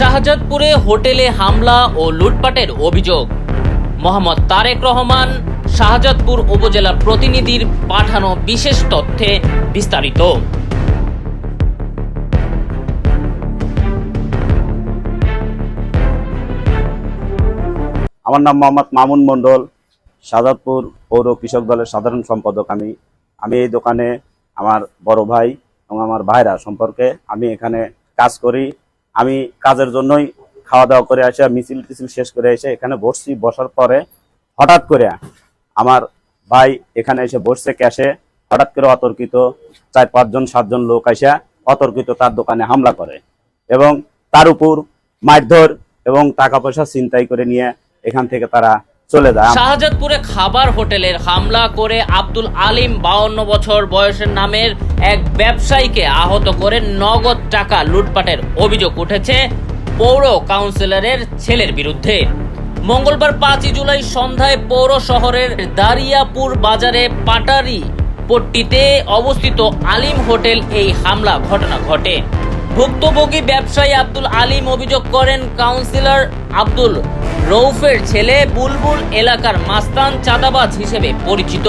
শাহজাদপুরে হোটেলে হামলা ও লুটপাটের অভিযোগ। মোহাম্মদ তারেক রহমান শাহজাদপুর উপজেলা প্রতিনিধির পাঠানো বিশেষ তথ্যে বিস্তারিত। আমার নাম মোহাম্মদ মামুন মণ্ডল সাজাদপুর পৌর কৃষক দলের সাধারণ সম্পাদক আমি। আমি এই দোকানে আমার বড় ভাই এবং আমার ভাইরা সম্পর্কে আমি এখানে কাজ করি। আমি কাজের জন্যই খাওয়া দাওয়া করে আসে মিছিল টিছিল শেষ করে এসে এখানে বসছি। বসার পরে হঠাৎ করে আমার ভাই এখানে এসে বসছে ক্যাশে। হঠাৎ করে অতর্কিত চার পাঁচজন, সাতজন লোক এসে অতর্কিত তার দোকানে হামলা করে এবং তার উপর মারধর এবং টাকা পয়সা ছিনতাই করে নিয়ে এখান থেকে তারা চলে যায়। শাহজাদপুরে খাবার হোটেলের হামলা করে আব্দুল আলিম বাউন্ন বছর বয়সের নামের এক ব্যবসায়ীকে আহত করে নগদ টাকা লুটপাটের অভিযোগ উঠেছে পৌর কাউন্সিলরের ছেলের বিরুদ্ধে। মঙ্গলবার পাঁচই জুলাই সন্ধ্যায় পৌর শহরের দারিয়াপুর বাজারে পাটারি পট্টিতে অবস্থিত আলিম হোটেল এই হামলা ঘটনা ঘটে। ভুক্তভোগী ব্যবসায়ী আব্দুল আলিম অভিযোগ করেন, কাউন্সিলর আব্দুল রৌফের ছেলে বুলবুল এলাকার মাস্তান চাঁদাবাজ হিসেবে পরিচিত।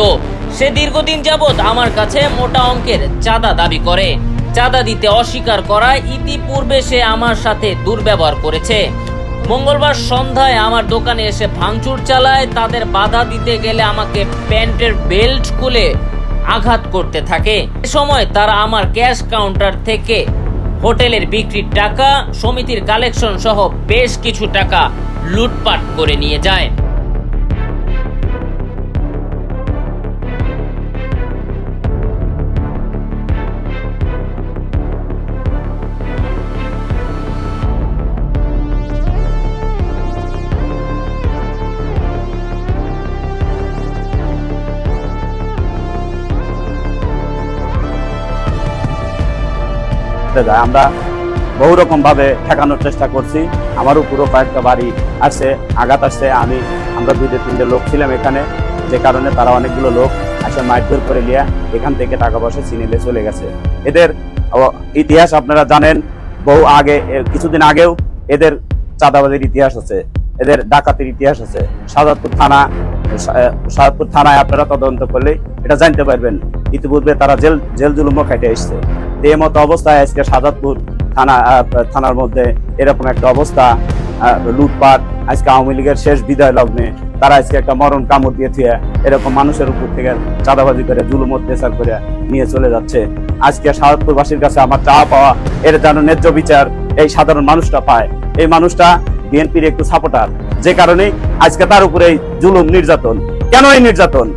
সে দীর্ঘদিন যাবৎ আমার কাছে মোটা অঙ্কের চাঁদা দাবি করে। চাঁদা দিতে অস্বীকার করায় ইতিপূর্বে সে আমার সাথে দুর্ব্যবহার করেছে। মঙ্গলবার সন্ধ্যায় আমার দোকানে এসে ভাঙচুর চালায়, তাদের বাধা দিতে গেলে আমাকে প্যান্টের বেল্ট খুলে আঘাত করতে থাকে। এ সময় তারা আমার ক্যাশ কাউন্টার থেকে হোটেলের বিক্রির টাকা, সমিতির কালেকশন সহ বেশ কিছু টাকা লুটপাট করে নিয়ে যায়। আমরা বহু রকম ভাবে ঠেকানোর চেষ্টা করছি। আমার পুরো কয়েকটা বাড়ি আসছে আঘাত আসছে আমি, আমরা দুইটা, তিনটে লোক ছিলাম এখানে। যে কারণে তারা অনেকগুলো লোক আসে মারধর করে নিয়ে এখান থেকে টাকা পয়সা ছিনিয়ে চলে গেছে। এদের ইতিহাস আপনারা জানেন, বহু আগে কিছুদিন আগেও এদের চাঁদাবাজির ইতিহাস আছে, এদের ডাকাতির ইতিহাস আছে। সাজাদপুর থানা সাজাদপুর থানায় আপনারা তদন্ত করলে এটা জানতে পারবেন। ইতিপূর্বে তারা জেল জেল জুলুমও খেটে এসছে এই মতো অবস্থায় আজকে সাজাদপুর থানা থানার মধ্যে এরকম একটা অবস্থা লুটপাট, আজকে আওয়ামী লীগের শেষ বিদায় লগ্নে তারা আজকে একটা মরণ কামড় দিয়ে থুয়ে এরকম মানুষের উপর থেকে চাঁদাবাজি করে, জুলুম, অত্যাচার করে নিয়ে চলে যাচ্ছে। আজকে সাজাদপুরবাসীর কাছে আমার চাওয়া পাওয়া, এর যেন ন্যায্য বিচার এই সাধারণ মানুষটা পায়। এই মানুষটা বিএনপির একটু সাপোর্টার যে কারণে আজকে তার উপরে এই জুলুম নির্যাতন। কেন এই নির্যাতন?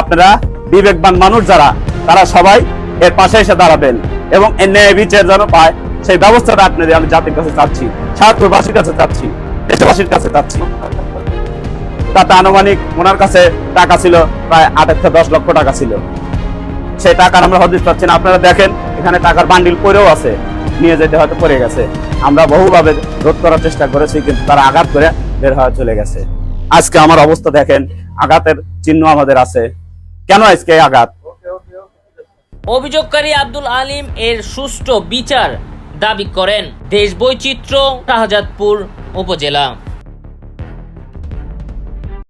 আপনারা বিবেকবান মানুষ যারা, তারা সবাই এর পাশে এসে দাঁড়াবেন এবং এর ন্যায় বিচার যেন পায়। সেই ব্যবস্থাটা আপনাদের আমি জাতির কাছে চাচ্ছি সাহায্যবাসীর কাছে চাচ্ছি, দেশবাসীর কাছে চাচ্ছি। তাতে আনুমানিক ওনার কাছে টাকা ছিল প্রায় আট থেকে দশ লক্ষ টাকা ছিল। সেই টাকার আমরা হদিস পাচ্ছি না। আপনারা দেখেন, এখানে টাকার বান্ডিল পরেও আছে। নিয়ে যেতে হয়তো পড়ে গেছে। আমরা বহুভাবে রোধ করার চেষ্টা করেছি, কিন্তু তারা আঘাত করে বের হয়ে চলে গেছে। আজকে আমার অবস্থা দেখেন, আঘাতের চিহ্ন আমাদের আছে। কেন আজকে আঘাত? অভিযোগকারী আব্দুল আলিম এর সুষ্ঠু বিচার দাবি করেন। দেশ বৈচিত্র্য শাহজাদপুর উপজেলা।